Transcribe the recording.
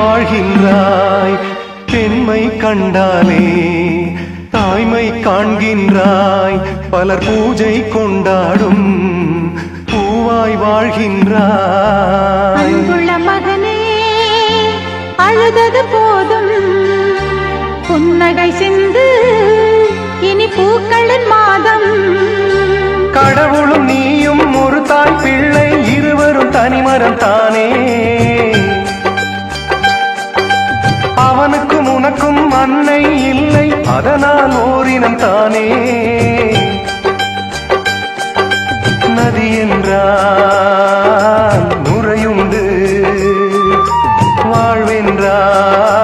வாழ்கின்றாய். பெண்மை கண்டாலே தாய்மை காண்கின்றாய். பலர் பூஜை கொண்டாடும் பூவாய் வாழ்கின்றாய். மகனே அழுதது போதும். புன்னகை சிந்து இனி பூக்களின் மாதம். கடவுளும் நீயும் ஒரு தாய் பிள்ளை. இருவரும் தனிமரம் தானே. அவனுக்கும் உனக்கும் அன்னை இல்லை. அதனால் ஓரினம் தானே. நதி என்றால் முறையுண்டு வாழ்வென்றால்